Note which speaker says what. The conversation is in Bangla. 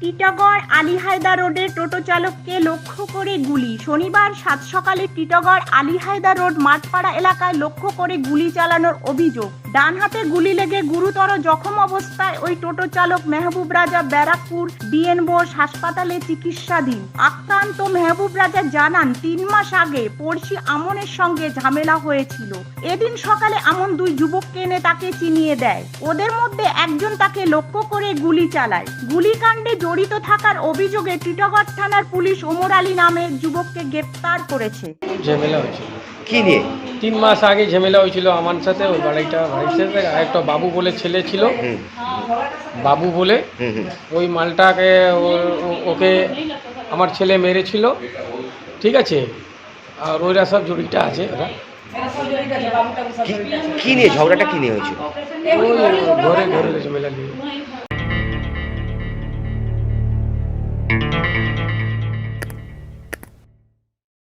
Speaker 1: টিটাগড় আলিহায়দা রোডে টোটো চালককে লক্ষ্য করে গুলি। শনিবার সাত সকালে টিটাগড় আলিহায়দা রোড মাঠপাড়া এলাকায় লক্ষ্য করে গুলি চালানোর অভিযোগ। ডান হাতে গুলি লেগে গুরুতর জখম অবস্থায় ওই টোটো চালক মেহবুব রাজা ব্যারাকপুর বিএন বোস হাসপাতালে চিকিৎসাধীন। আক্রান্ত মেহবুব রাজা জানান, তিন মাস আগে পড়শি আমনের সঙ্গে ঝামেলা হয়েছিল। এদিন সকালে আমন দুই যুবককে এনে তাকে চিনিয়ে দেয়। ওদের মধ্যে একজন তাকে লক্ষ্য করে গুলি চালায়। গুলিকাণ্ডে জড়িত থাকার অভিযোগে টিটাগড় থানার পুলিশ ওমর আলী নামের যুবককে গ্রেপ্তার করেছে।
Speaker 2: ঝামেলা হয়েছিল।
Speaker 3: কি নিয়ে?
Speaker 2: তিন মাস আগে ঝামেলা হয়েছিল আমার সাথে ওই বাড়িটা বাড়ির সাথে। আরেকটা বাবু বলে ছেলে ছিল। বাবু বলে। ওই মালটাকে ওকে আমার ছেলে মেরেছিল। ঠিক আছে? আর ওইরা সব জড়িটা আছে ওরা।
Speaker 3: কি- কি নিয়ে? ঝগড়াটা কি নিয়ে হয়েছিল?
Speaker 2: ওই ঘরে ঘরে ঝামেলা নিয়ে। Música